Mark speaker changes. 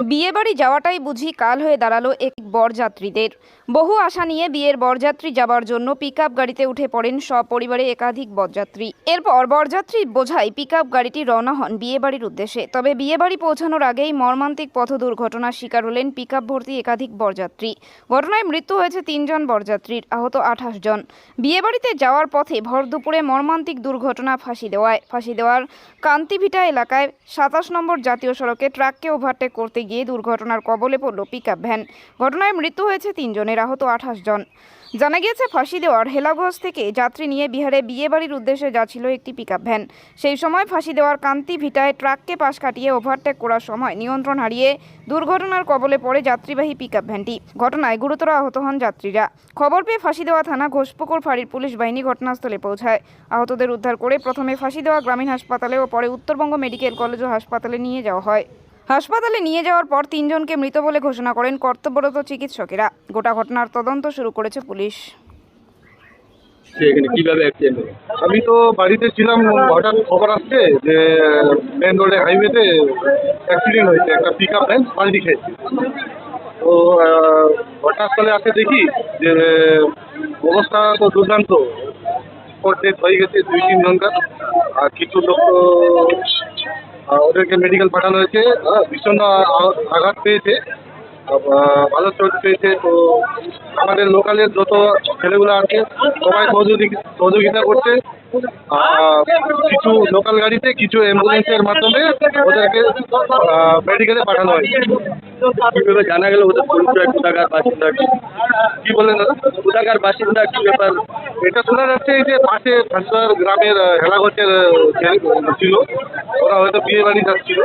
Speaker 1: বিয়েবাড়ি যাওয়াটাই বুঝি কাল হয়ে দাঁড়াল এক বরযাত্রীদের। বহু আশা নিয়ে বিয়ের বরযাত্রী যাবার জন্য পিকআপ গাড়িতে উঠে পড়েন সপরিবারে একাধিক বরযাত্রী। এরপর বরযাত্রী বোঝাই পিকআপ গাড়িটি রওনা হন বিয়েবাড়ির উদ্দেশ্যে। তবে বিয়েবাড়ি পৌঁছানোর আগেই মর্মান্তিক পথ দুর্ঘটনার শিকার হলেন পিকআপ ভর্তি একাধিক বরযাত্রী। ঘটনায় মৃত্যু হয়েছে তিনজন বরযাত্রীর, আহত আঠাশ জন। বিয়েবাড়িতে যাওয়ার পথে ভর দুপুরে মর্মান্তিক দুর্ঘটনা ফাঁসি দেওয়ায়। ফাঁসি দেওয়ার কান্তিভিটা এলাকায় সাতাশ নম্বর জাতীয় সড়কে ট্রাককে ওভারটেক করতে গিয়ে দুর্ঘটনার কবলে পড়ল পিকআপ ভ্যান ঘটনায় মৃত্যু হয়েছে তিনজনের, আহত আঠাশ জন। জানা গিয়েছে, ফাঁসি দেওয়ার হেলাগঞ্জ থেকে যাত্রী নিয়ে বিহারে বিয়েবাড়ির উদ্দেশ্যে যাচ্ছিল একটি পিকআপ ভ্যান সেই সময় ফাঁসি দেওয়ার কান্তি ভিটায় ট্রাককে পাশ কাটিয়ে ওভারটেক করার সময় নিয়ন্ত্রণ হারিয়ে দুর্ঘটনার কবলে পড়ে যাত্রীবাহী পিকআপ ভ্যানটি ঘটনায় গুরুতর আহত হন যাত্রীরা। খবর পেয়ে ফাঁসি দেওয়া থানা ঘোষপুকুর ফাঁড়ির পুলিশ বাহিনী ঘটনাস্থলে পৌঁছায়। আহতদের উদ্ধার করে প্রথমে ফাঁসি দেওয়া গ্রামীণ হাসপাতালে ও পরে উত্তরবঙ্গ মেডিকেল কলেজ ও হাসপাতালে নিয়ে যাওয়া হয়। হাসপাতালে নিয়ে যাওয়ার পর তিনজনকে মৃত বলে ঘোষণা করেন কর্তব্যরত চিকিৎসকেরা। গোটা ঘটনার তদন্ত শুরু করেছে পুলিশ।
Speaker 2: কীভাবে
Speaker 3: আমি তো বাড়িতে ছিলাম হঠাৎ খবর আসছে যে মেন রোডে হাইওয়েতে অ্যাক্সিডেন্ট হয়েছে একটা পিক আপ ভ্যান পাল্টি খেয়েছে। তো আহ, ঘটনাস্থলে আসে দেখি যে অবস্থা তো দুর্দান্ত। হয়ে গেছে দুই তিন ঘণ্টা। আর কিছু লোক তো ওদেরকে মেডিকেল পাঠানো হয়েছে। ভীষণ আঘাত পেয়েছে। ভালো চোট পেয়েছে। তো আমাদের লোকালের যত ছেলেগুলো আছে, সবাই সহযোগি- সহযোগিতা করছে। কিছু লোকাল গাড়িতে, কিছু অ্যাম্বুলেন্সের মাধ্যমে ওদেরকে মেডিকেলে পাঠানো হয়েছে।
Speaker 2: কীভাবে জানা গেল ওদের পরিচয় কোথাকার বাসিন্দা কি?
Speaker 3: বলেন দাদা?
Speaker 2: কোথাকার বাসিন্দা কি ব্যাপার?
Speaker 3: এটা শোনা যাচ্ছে এই যে পাশে ফাঁসুয়ার গ্রামের হেলাঘটের ছিল ওরা হয়তো বিয়ে বাড়ি যাচ্ছিল।